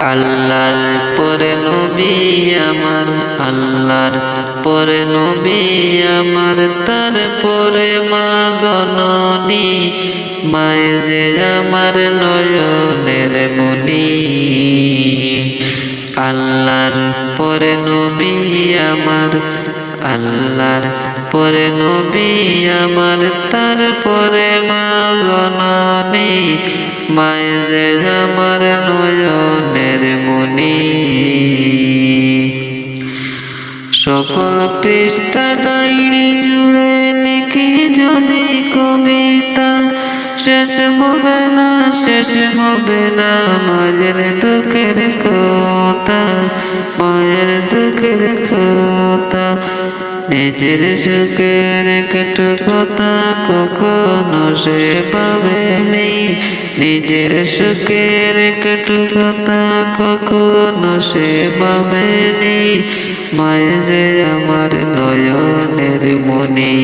আল্লাহর পরে নবী আমার, আল্লাহর পরে নবী আমার, তার পরে মা জননী, মায়ে যে আমার নয়নের মনি আল্লাহর পরে নবী আমার, আল্লাহর পরে নবী আমার, তার সকল পৃষ্ঠা ডাইরি জুড়ে লিখি যদি কবিতা। শেষ হবে না, শেষ হবে না, মাঝের দুঃখের কথা। কথা নিজের সুখের একটু কথা কখনো সে পাবেনি নিজের সুখের একটু কথা কখনো সে পাবেনি মায়ে যে আমার নয়নের মনি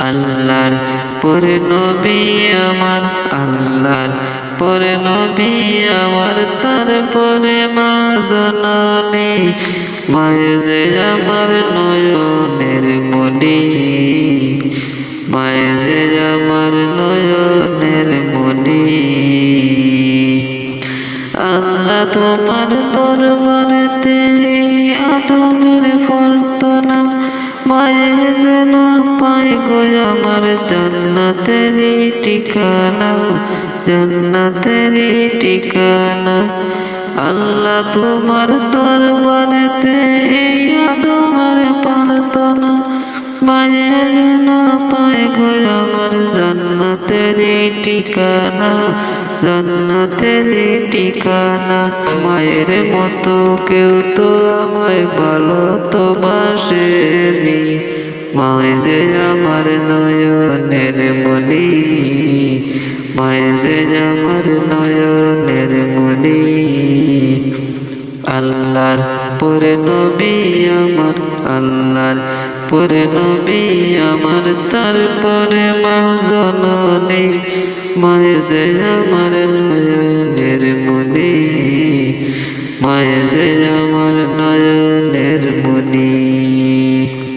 আল্লাহর পরে নবী আমার আল্লাহর পরে নবী আমার, তারপরে মা জননী। মায়ে যে আমার নয়নের মনি মায়ে যে আমার নয়নের মনি আল্লাহ তোমার দরবারেতে আদমের ফর্তনা মায়ের যেন পাই গো আমার জান্নাতেরই ঠিকানা। জান্নাতেরই ঠিকানা। আল্লাহ তোমার দরবারেতে এই আদমের প্রার্থনা। মায়ের যেন পাই গো আমার জান্নাতেরই ঠিকানা। জান্নাতেরই ঠিকানা। মায়ের মতো কেউ তো আমায় ভালো তো বাসেনি। মায়ে যে আমার নয়নের মনি মায়েজে আমার নয়নের মনি আল্লাহর পরে নবী আমার, আল্লাহর পরে নবী আমার, তারপরে মা জননী মায়েজে আমার নয়নের মনি মায়েজে আমার নয়নের মনি